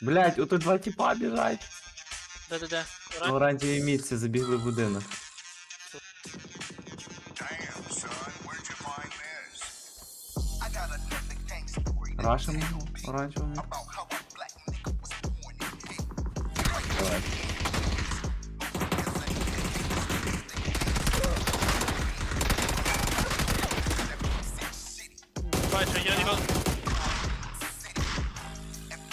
Блять, отут два тіпа біжать. Де-де-де. В оранжевій мітці забігли в будинок. Рашимо оранжевому. Давай. Бачу, я його.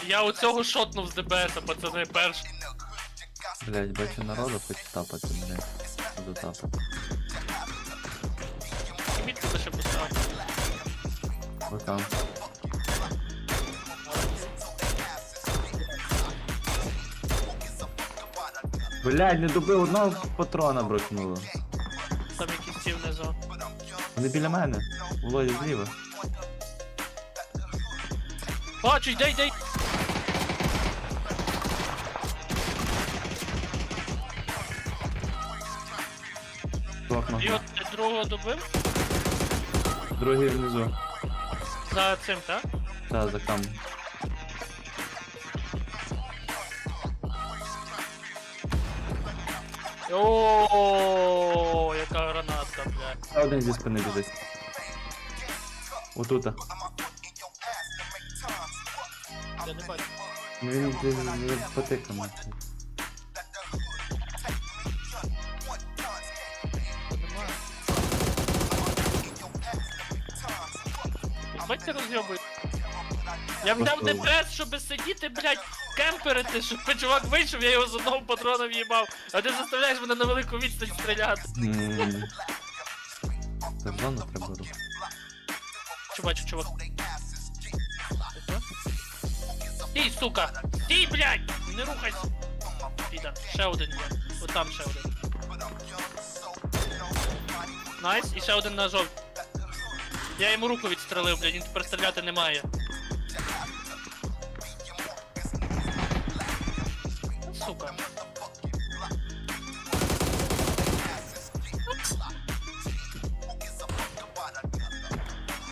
Я у цього шотнув з ДБС, пацани, перший. Блять, бачу народу, хочу тапати, блять. Буду тапати. Мітку лише поставити. Отам. Блять, не добив одного патрона броснуло. Там якийсь ті внизу. Вони біля мене. Володя зліва. Бачу, йде, йде. І от другого добив. Другий внизу. За цим, так? Та, за камнем. О, яка гранатка, блядь. Ще один зі спини біжить. Отута. Я не бачу. Ну він десь Ти розйобуй. Я взяв ДПС, щоб сидіти, блядь, кемперити, щоб чувак вийшов, я його з одного патрона в'їбав, а ти заставляєш мене на велику відстань стріляти. В треба. Що бачу, чувак? Стій, сука! Стій, блядь! Не рухайся! Піда, ще один є. От там ще один. Найс, і ще один на жовт. Я йому руку відстрелив, блядь, він тепер стріляти не має. Сука.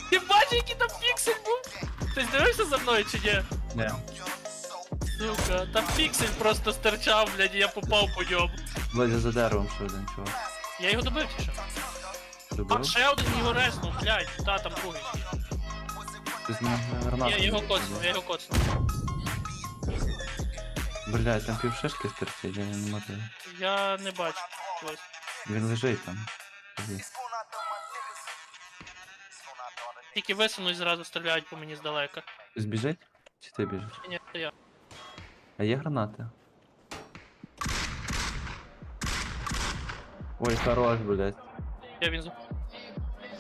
Ти бачиш, який там піксель був? Ти дивився за мною чи ні? Не. Сука, там піксель просто стирчав, блядь, і я попав по ньому. Володя за деревом ще один чувак. Я його добив чи що? Добив? ще один його резнув, блядь, та там другий. Ти з мене гранату. Я його не коцнув, я його коцнув. Блять, там півшишки стирчить, я не можу. Я не бачу. Ось. Він лежить там. Тільки висунуть зразу стріляють по мені здалека. Хтось біжить? Чи ти біжиш? Ні, це я. А є гранати? Ой, хорош, блять. Я він з-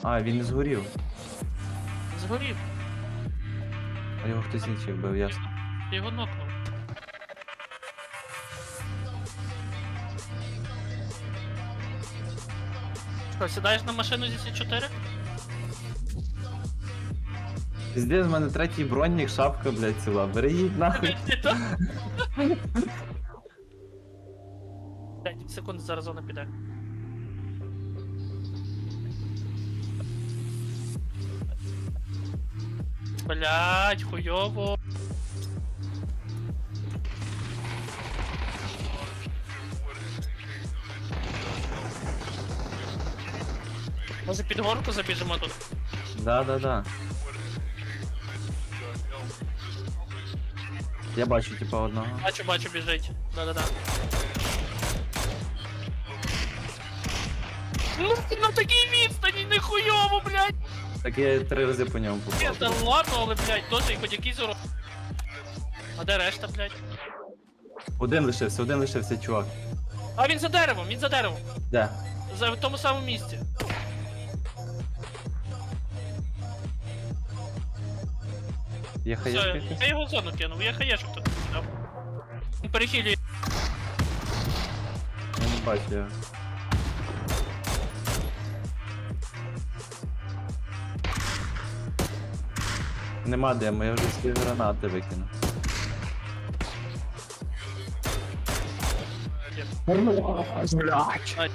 А, він не згорів. згорів, А його хтось інший вбив, ясно. я його нокнув. Що, сідаєш на машину зі 4 Піздець, в мене третій бронник, шапка, блять, ціла. Бери нахуй. 5 секунд, зараз зона піде. Блять, хуйово. Може під горку забіжимо тут? Да, да, да. Я бачу, типа, одного. Бачу, бачу, біжить. Да-да-да. Ну, на такій відстані, не хуйово, блядь! Так я три рази по ньому Ні, попав. та ладно, але, блядь, досить хоч якийсь урон. А де решта, блядь? Один лишився, один лишився, чувак. А він за деревом, він за деревом. Де? За в тому самому місці. Є Все, хаєшка я його в зону кинув, я хаєшок тут кидав. Він перехилює. Я не бачу його. Нема демо, я вже всі гранати викинув. Бать.